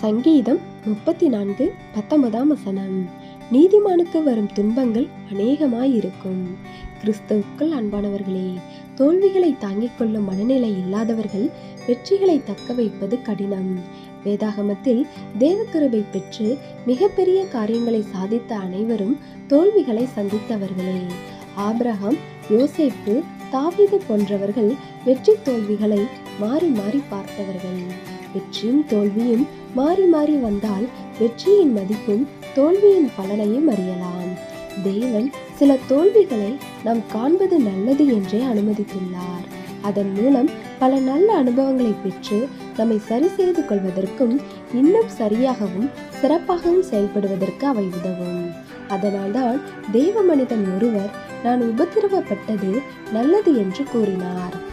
சங்கீதம் முப்பத்தி நான்கு பத்தொன்பதாம் வசனம். நீதிமானுக்கு வரும் துன்பங்கள் அநேகமாயிருக்கும். கிறிஸ்துவுக்குள் அன்பானவர்களே தோல்விகளை தாங்கிக் கொள்ளும் மனநிலை இல்லாதவர்கள் வெற்றிகளை தக்க வைப்பது கடினம். வேதாகமத்தில் தேவக்கிருபை பெற்று மிகப்பெரிய காரியங்களை சாதித்த அனைவரும் தோல்விகளை சந்தித்தவர்களே. ஆப்ரஹாம் யோசேப்பு தாவீது போன்றவர்கள் வெற்றி தோல்விகளை மாறி மாறி பார்த்தவர்கள். வெற்றியும் தோல்வியும் மாறி மாறி வந்தால் வெற்றியின் மதிப்பும் தோல்வியின் பலனையும் அறியலாம். தேவன் சில தோல்விகளை நாம் காண்பது நல்லது என்றே அனுமதித்துள்ளார். அதன் மூலம் பல நல்ல அனுபவங்களை பெற்று நம்மை சரி செய்து கொள்வதற்கும் இன்னும் சரியாகவும் சிறப்பாகவும் செயல்படுவதற்கு அவை உதவும். அதனால்தான் தேவ மனிதன் ஒருவர் நான் உபத்திரவப்பட்டது நல்லது என்று கூறினார்.